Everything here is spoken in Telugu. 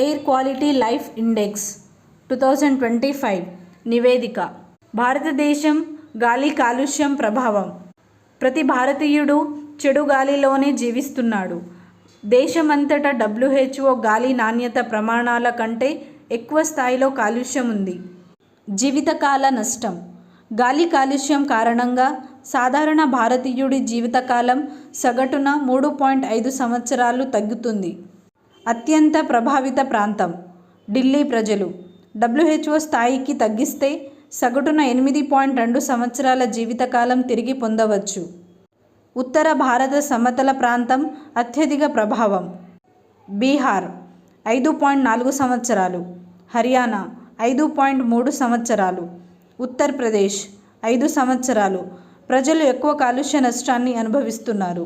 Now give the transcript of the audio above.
Air quality life index two thousand twenty five నివేదిక. భారతదేశం గాలి కాలుష్యం ప్రభావం. ప్రతి భారతీయుడు చెడు గాలిలోనే జీవిస్తున్నాడు. దేశమంతటా డబ్ల్యూహెచ్ఓ గాలి నాణ్యత ప్రమాణాల కంటే ఎక్కువ స్థాయిలో కాలుష్యం ఉంది. జీవితకాల నష్టం. గాలి కాలుష్యం కారణంగా సాధారణ భారతీయుడి జీవితకాలం సగటున మూడు పాయింట్ ఐదు సంవత్సరాలు తగ్గుతుంది. అత్యంత ప్రభావిత ప్రాంతం. ఢిల్లీ ప్రజలు. డబ్ల్యూహెచ్ఓ స్థాయికి తగ్గిస్తే సగటున ఎనిమిది పాయింట్ రెండు సంవత్సరాల జీవితకాలం తిరిగి పొందవచ్చు. ఉత్తర భారత సమతల ప్రాంతం అత్యధిక ప్రభావం. బీహార్ ఐదు పాయింట్ నాలుగు సంవత్సరాలు. హర్యానా ఐదు పాయింట్ మూడు సంవత్సరాలు. ఉత్తరప్రదేశ్ ఐదు సంవత్సరాలు. ప్రజలు ఎక్కువ కాలుష్య నష్టాన్ని అనుభవిస్తున్నారు.